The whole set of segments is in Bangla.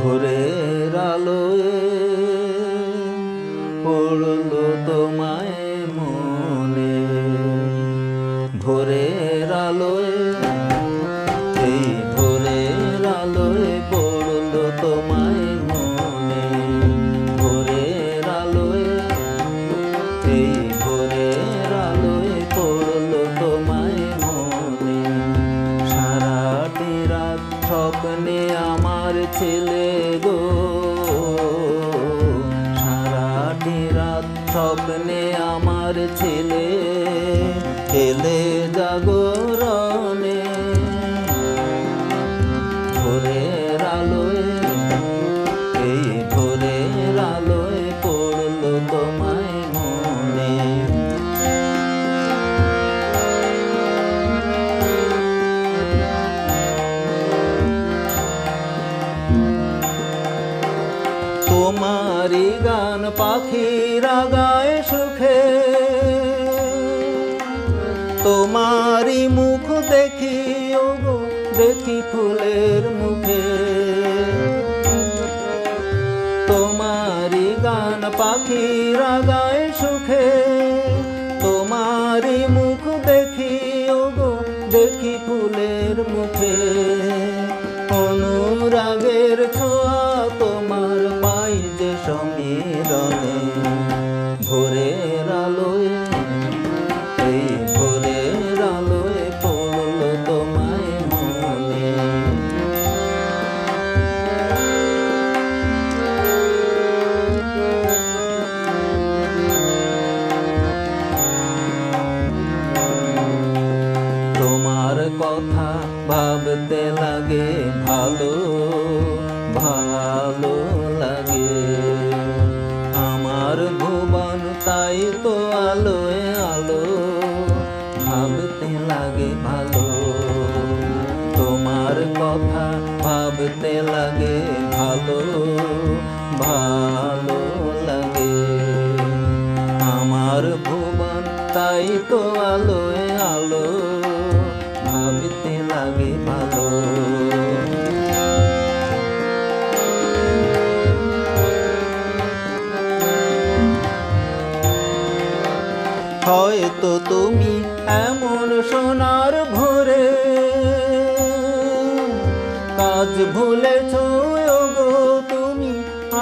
ভোরের আলোয় পড়ল তোমায় মনে। ভোরের আলোয় এই ভোরের আলোয় পড়ল তোমায় স্বপ্নে আমার ছেলে গো। সারাটি রাত স্বপ্নে আমার ছেলে। এলে জাগরণে তোমারি গান পাখিরা গায় সুখে। তোমারি মুখ দেখি, ওগো, দেখি ফুলের মুখে। তোমারি গান পাখিরা গায় সুখে। তোমারি মুখ দেখি, ওগো, দেখি ফুলের মুখে। অনুরাগের ভাবতে লাগে, ভালো ভালো লাগে। আমার ভুবন তাই তো আলোয় আলো, ভাবতে লাগে ভালো। তোমার কথা ভাবতে লাগে, ভালো ভালো লাগে। আমার ভুবন তাই তো হয়তো তুমি এমন সোনার ভোরে কাজ ভুলেছ গো তুমি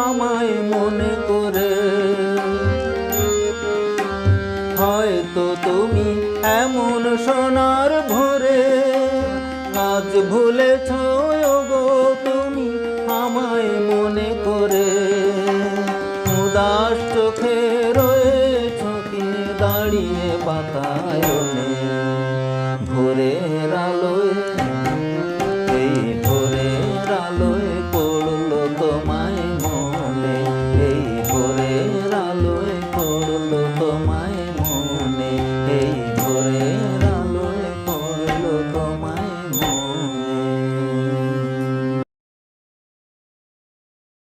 আমায় মনে করে। হয়তো তুমি এমন সোনার ভোরে আজ ভুলেছ গো তুমি আমায় মনে করে। উদাস চোখে দাঁড়িয়ে পাতায়নে ভোরে